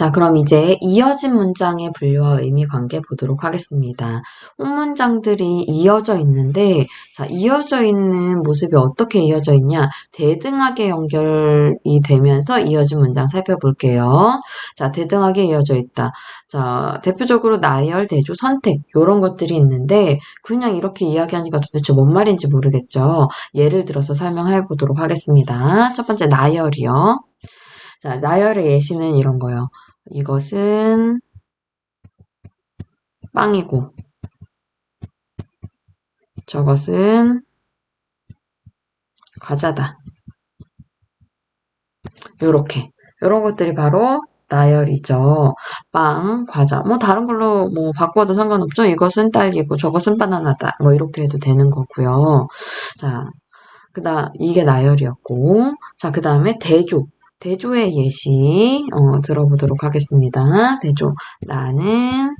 자, 그럼 이제 이어진 문장의 분류와 의미 관계 보도록 하겠습니다. 혼문장들이 이어져 있는데, 자, 이어져 있는 모습이 어떻게 이어져 있냐? 대등하게 연결이 되면서 이어진 문장 살펴볼게요. 자, 대등하게 이어져 있다. 자, 대표적으로 나열, 대조, 선택, 요런 것들이 있는데, 그냥 이렇게 이야기하니까 도대체 뭔 말인지 모르겠죠? 예를 들어서 설명해 보도록 하겠습니다. 첫 번째, 나열이요. 자, 나열의 예시는 이런 거요. 이것은 빵이고, 저것은 과자다. 요렇게. 요런 것들이 바로 나열이죠. 빵, 과자. 뭐 다른 걸로 뭐 바꿔도 상관없죠. 이것은 딸기고 저것은 바나나다. 뭐 이렇게 해도 되는 거고요. 자, 그다음 이게 나열이었고. 자, 그다음에 대조. 대조의 예시 어, 들어보도록 하겠습니다. 대조. 나는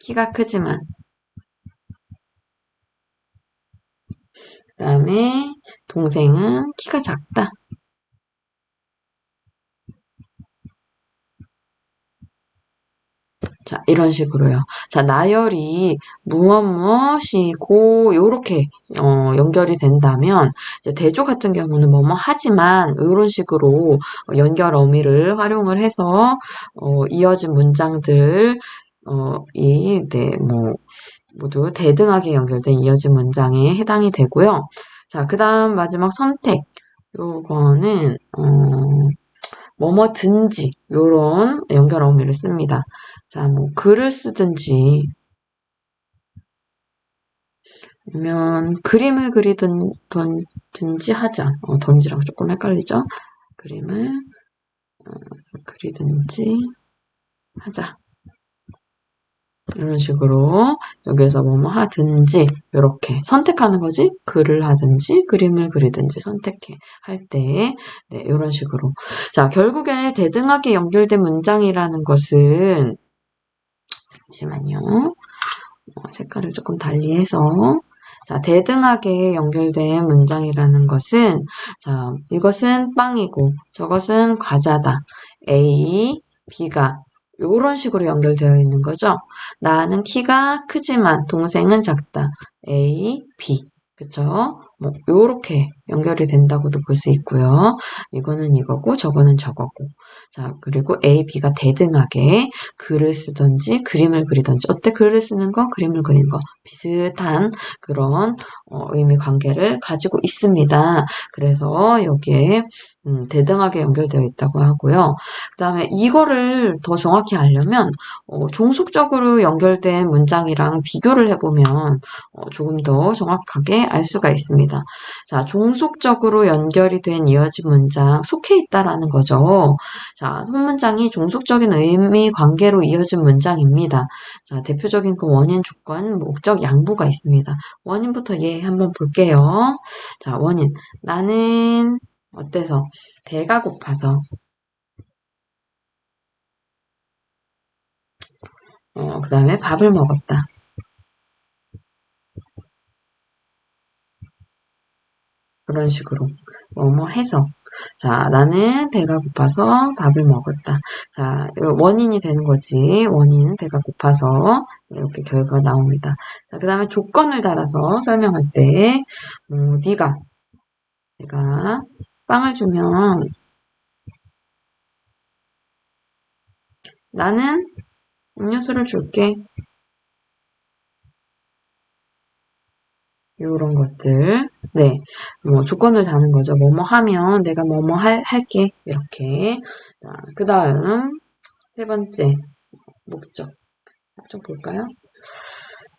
키가 크지만 그 다음에 동생은 키가 작다. 자, 이런 식으로요. 자, 나열이 무엇 무엇이고 요렇게 어, 연결이 된다면 대조 같은 경우는 뭐뭐 하지만 이런 식으로 연결 어미를 활용을 해서 어, 이어진 문장들 어, 이, 네, 뭐, 모두 대등하게 연결된 이어진 문장에 해당이 되고요. 자, 그 다음 마지막 선택. 요거는, 어, 뭐뭐든지, 요런 연결 어미를 씁니다. 자, 뭐, 글을 쓰든지, 아니면 그림을 그리든, 던, 든지 하자. 어, 던지랑 조금 헷갈리죠? 그림을, 어, 그리든지 하자. 이런 식으로 여기서 뭐뭐 하든지 이렇게 선택하는 거지 글을 하든지 그림을 그리든지 선택해 할때 네, 이런 식으로 자 결국에 대등하게 연결된 문장이라는 것은 잠시만요 어, 색깔을 조금 달리 해서 자 대등하게 연결된 문장이라는 것은 자 이것은 빵이고 저것은 과자다 A B가 이런 식으로 연결되어 있는 거죠. 나는 키가 크지만 동생은 작다. A, B. 그쵸? 뭐, 요렇게 연결이 된다고도 볼 수 있고요. 이거는 이거고, 저거는 저거고. 자, 그리고 A, B가 대등하게 글을 쓰든지 그림을 그리든지. 어때? 글을 쓰는 거, 그림을 그리는 거. 비슷한 그런 어, 의미 관계를 가지고 있습니다. 그래서 여기에 음, 대등하게 연결되어 있다고 하고요. 그 다음에 이거를 더 정확히 알려면 어, 종속적으로 연결된 문장이랑 비교를 해보면 어, 조금 더 정확하게 알 수가 있습니다. 자, 종속적으로 연결이 된 이어진 문장 속해 있다라는 거죠. 자, 손문장이 종속적인 의미 관계로 이어진 문장입니다. 자, 대표적인 그 원인, 조건, 목적, 양보가 있습니다. 원인부터 예 한번 볼게요. 자, 원인. 나는 어때서? 배가 고파서. 어, 그 다음에 밥을 먹었다. 그런 식으로. 뭐뭐 해서. 자 나는 배가 고파서 밥을 먹었다. 자 원인이 되는 거지. 원인 배가 고파서. 이렇게 결과가 나옵니다. 자 그 다음에 조건을 달아서 설명할 때 뭐, 네가 내가 빵을 주면 나는 음료수를 줄게 요런 것들. 네. 뭐 조건을 다는 거죠. 뭐뭐 하면 내가 뭐뭐 할, 할게. 이렇게. 자, 그 다음 세 번째 목적. 목적 볼까요?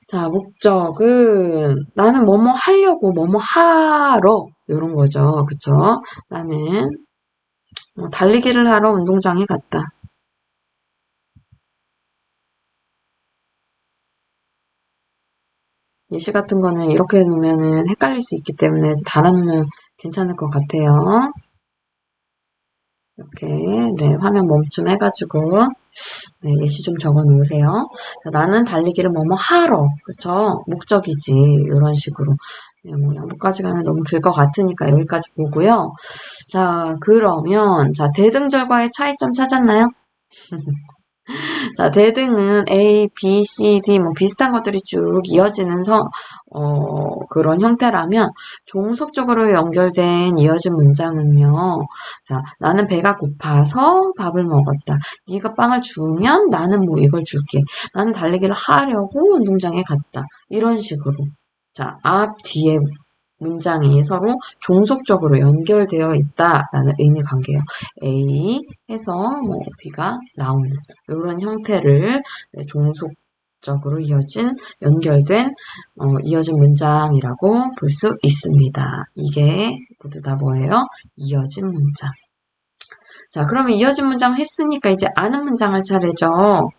자, 목적은 나는 뭐뭐 하려고 뭐뭐 하러 요런 거죠. 그쵸? 나는 뭐 달리기를 하러 운동장에 갔다. 예시 같은 거는 이렇게 놓으면 헷갈릴 수 있기 때문에 달아놓으면 괜찮을 것 같아요. 이렇게 네 화면 멈춤 해가지고 네, 예시 좀 적어 놓으세요. 자, 나는 달리기를 뭐뭐 하러 그쵸 목적이지 이런 식으로 네, 뭐 양보까지 가면 너무 길 것 같으니까 여기까지 보고요. 자 그러면 자 대등 절과의 차이점 찾았나요? 자, 대등은 A, B, C, D 뭐 비슷한 것들이 쭉 이어지는 성, 어, 그런 형태라면 종속적으로 연결된 이어진 문장은요. 자, 나는 배가 고파서 밥을 먹었다. 네가 빵을 주면 나는 뭐 이걸 줄게. 나는 달리기를 하려고 운동장에 갔다. 이런 식으로. 자, 앞, 뒤에 문장이 서로 종속적으로 연결되어 있다라는 의미 관계예요. A 해서 뭐 B가 나오는 이런 형태를 네, 종속 적으로 이어진 연결된 어, 이어진 문장이라고 볼 수 있습니다. 이게 모두 다 뭐예요? 이어진 문장. 자, 그러면 이어진 문장 했으니까 이제 아는 문장 할 차례죠.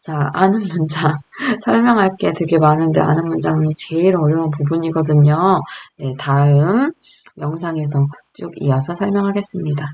자, 아는 문장. 설명할 게 되게 많은데 아는 문장이 제일 어려운 부분이거든요. 네, 다음 영상에서 쭉 이어서 설명하겠습니다.